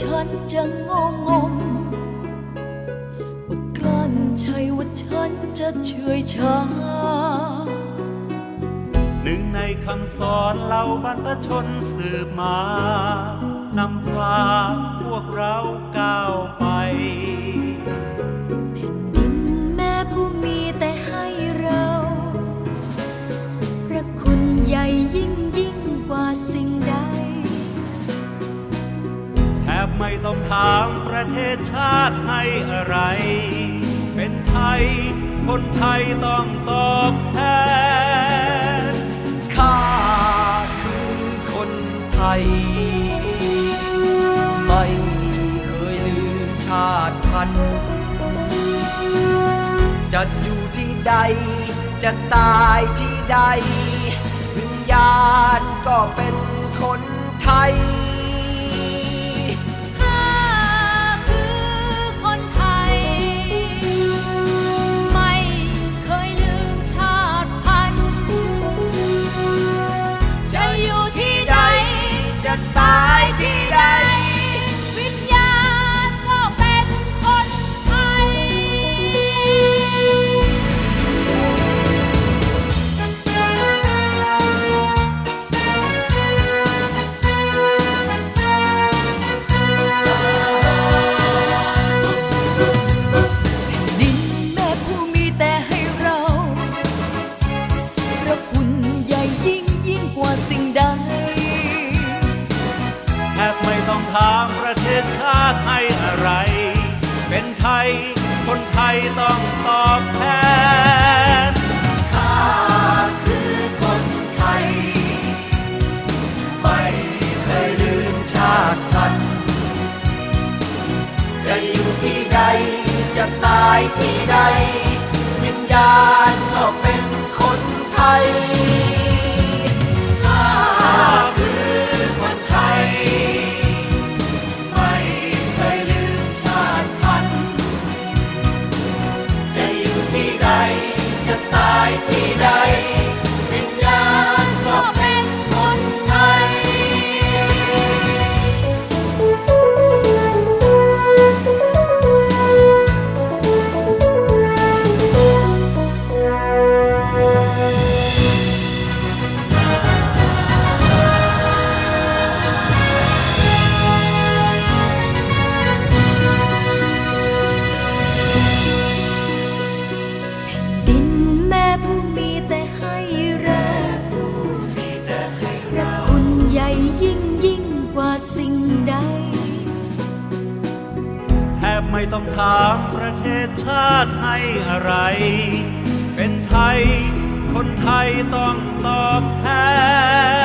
ฉันจะงงงมอดกลั้นใจว่าฉันจะเฉยชา หนึ่งในคำสอนเหล่าบรรพชนสืบมานำพาพวกเราก้าวไป ถามประเทศชาติให้อะไร เป็นไทย คนไทยต้องตอบแทน ข้าคือคนไทย ไม่เคยลืมชาติพันธุ์ จะอยู่ที่ใด จะตายที่ใด วิญญาณก็เป็นคน ต้องตอบแทนคือคนไทย ไม่เคยลืมชาติพันธุ์จะอยู่ที่ใด จะตายที่ใดวิญญาณก็เป็นคนไทย ไม่ต้องถามประเทศชาติให้อะไร เป็นไทย คนไทยต้องตอบแทน